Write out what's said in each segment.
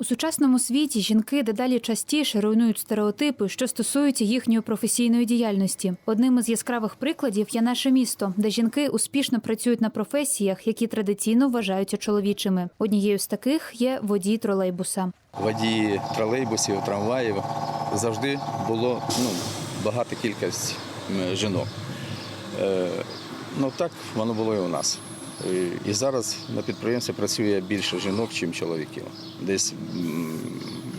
У сучасному світі жінки дедалі частіше руйнують стереотипи, що стосуються їхньої професійної діяльності. Одним із яскравих прикладів є наше місто, де жінки успішно працюють на професіях, які традиційно вважаються чоловічими. Однією з таких є водій тролейбуса. водії тролейбусів, трамваїв завжди було ну, багата кількість жінок. Е, ну так воно було і у нас. Е, І зараз на підприємстві працює більше жінок, ніж чоловіків. Десь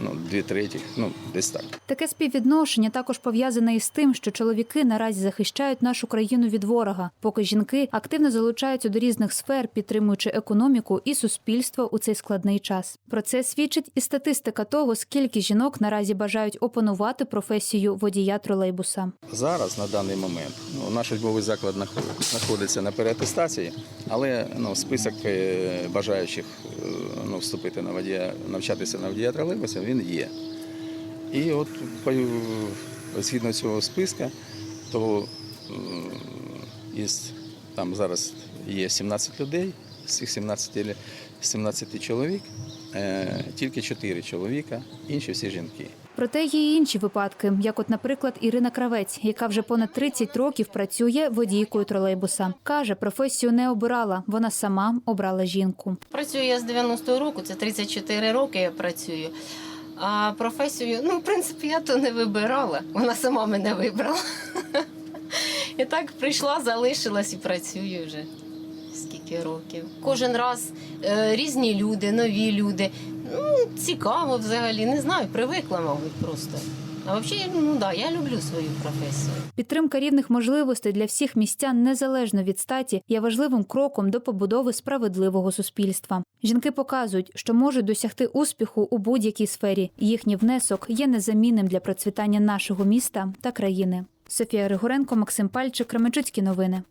ну, дві треті, ну десь так. Таке співвідношення також пов'язане із тим, що чоловіки наразі захищають нашу країну від ворога, поки жінки активно залучаються до різних сфер, підтримуючи економіку і суспільство у цей складний час. Про це свідчить і статистика того, скільки жінок наразі бажають опанувати професію водія тролейбуса. Зараз, на даний момент, ну, наш учбовий заклад знаход- знаходиться на переатестації, але ну, список е, бажаючих е, ну, вступити на водія, навчатися на водія тролейбуса, він є. І от згідно цього списка, то е, із, там зараз є 17 людей, з цих 17, 17 чоловік, е, тільки 4 чоловіка, інші всі жінки. Проте є й інші випадки, як, от, наприклад, Ірина Кравець, яка вже понад 30 років працює водійкою тролейбуса. каже, професію не обирала, вона сама обрала жінку. Працюю я з 90-го року, це 34 роки я працюю. А професію, ну, в принципі, я то не вибирала. Вона сама мене вибрала. І так прийшла, залишилась і працюю вже скільки років. Кожен раз е, різні люди, нові люди. Ну, цікаво взагалі, не знаю, привикла, мабуть, просто. А взагалі, ну да, я люблю свою професію. Підтримка рівних можливостей для всіх містян незалежно від статі є важливим кроком до побудови справедливого суспільства. Жінки показують, що можуть досягти успіху у будь-якій сфері. Їхній внесок є незамінним для процвітання нашого міста та країни. Софія Григоренко, Максим Пальчик, Кременчуцькі новини.